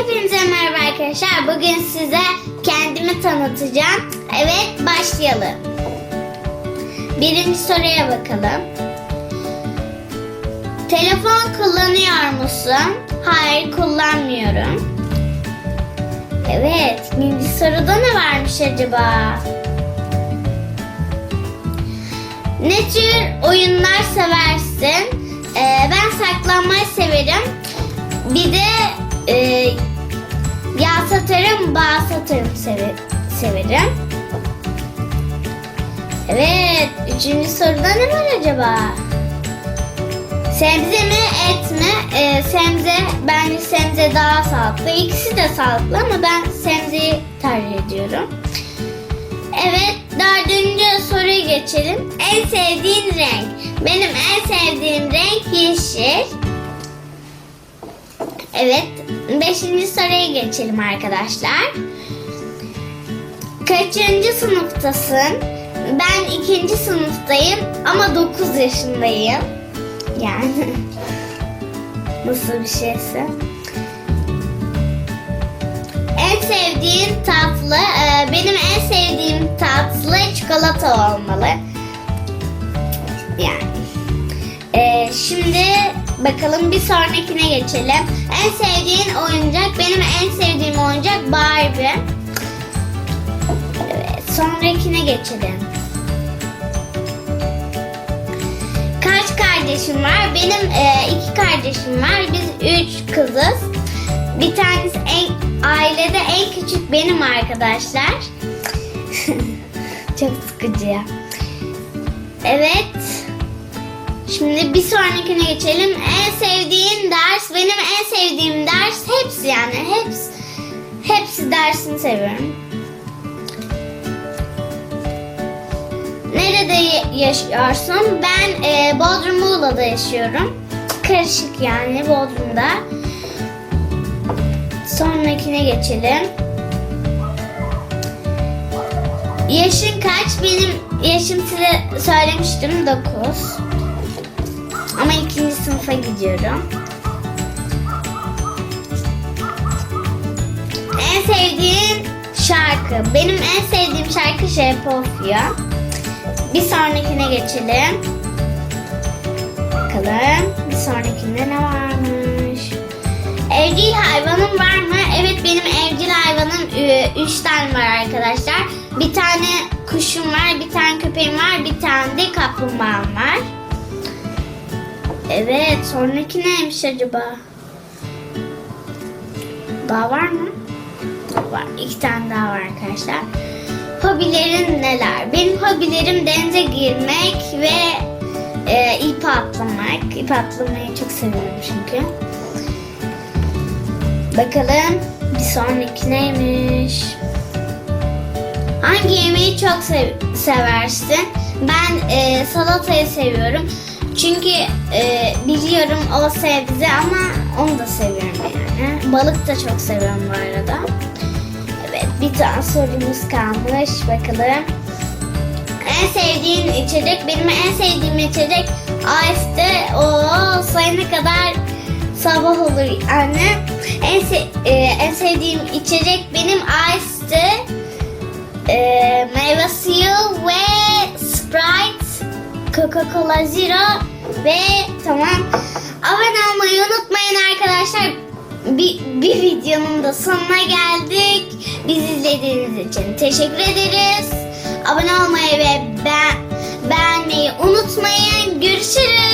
Hepinize merhaba arkadaşlar. Bugün size kendimi tanıtacağım. Evet başlayalım. Birinci soruya bakalım. Telefon kullanıyor musun? Hayır kullanmıyorum. Evet ikinci soruda ne varmış acaba? Ne tür oyunlar seversin? Ee, ben saklanmayı severim. Bir de satarım, bağ satarım seve- severim. Evet, üçüncü soruda ne var acaba? Sebze mi, et mi? Ee, sebze, bence sebze daha sağlıklı. İkisi de sağlıklı ama ben sebzeyi tercih ediyorum. Evet, dördüncü soruya geçelim. En sevdiğin Evet, beşinci soruya geçelim arkadaşlar. Kaçıncı sınıftasın? Ben ikinci sınıftayım ama 9 yaşındayım. Yani nasıl bir şeyse. En sevdiğin tatlı, e, benim en sevdiğim tatlı çikolata olmalı. Yani. E, şimdi bakalım bir sonrakine geçelim. En sevdiğin oyuncak, benim en sevdiğim oyuncak Barbie. Evet, sonrakine geçelim. Kaç kardeşim var? Benim e, iki kardeşim var. Biz üç kızız. Bir tanesi en ailede en küçük benim arkadaşlar. Çok sıkıcı ya. Evet. Şimdi bir sonrakine geçelim. En sevdiğin ders, benim en sevdiğim ders hepsi yani hepsi hepsi dersini seviyorum. Nerede yaşıyorsun? Ben e, Bodrum Muğla'da yaşıyorum. Karışık yani Bodrum'da. Sonrakine geçelim. Yaşın kaç? Benim yaşım size söylemiştim 9. Ama ikinci sınıfa gidiyorum. En sevdiğin şarkı. Benim en sevdiğim şarkı Şerpofya. Bir sonrakine geçelim. Bakalım bir sonrakinde ne varmış? Evcil hayvanın var mı? Evet benim evcil hayvanım 3 tane var arkadaşlar. Bir tane kuşum var, bir tane köpeğim var, bir tane de kaplumbağam var. Evet, sonraki neymiş acaba? Daha var mı? Var, iki tane daha var arkadaşlar. Hobilerin neler? Benim hobilerim denize girmek ve e, ip atlamak. İp atlamayı çok seviyorum çünkü. Bakalım bir sonraki neymiş? Hangi yemeği çok sev- seversin? Ben e, salatayı seviyorum. Çünkü e, biliyorum o sebze ama onu da seviyorum yani. Balık da çok seviyorum bu arada. Evet bir tane sorumuz kalmış. Bakalım. En sevdiğin içecek? Benim en sevdiğim içecek Ice'de o sayana kadar sabah olur anne. En, se- e, en sevdiğim içecek benim Ice'de e, meyve suyu ve Sprite, Coca-Cola Zero ve tamam. Abone olmayı unutmayın arkadaşlar. Bir, bir videonun da sonuna geldik. Bizi izlediğiniz için teşekkür ederiz. Abone olmayı ve ben beğenmeyi unutmayın. Görüşürüz.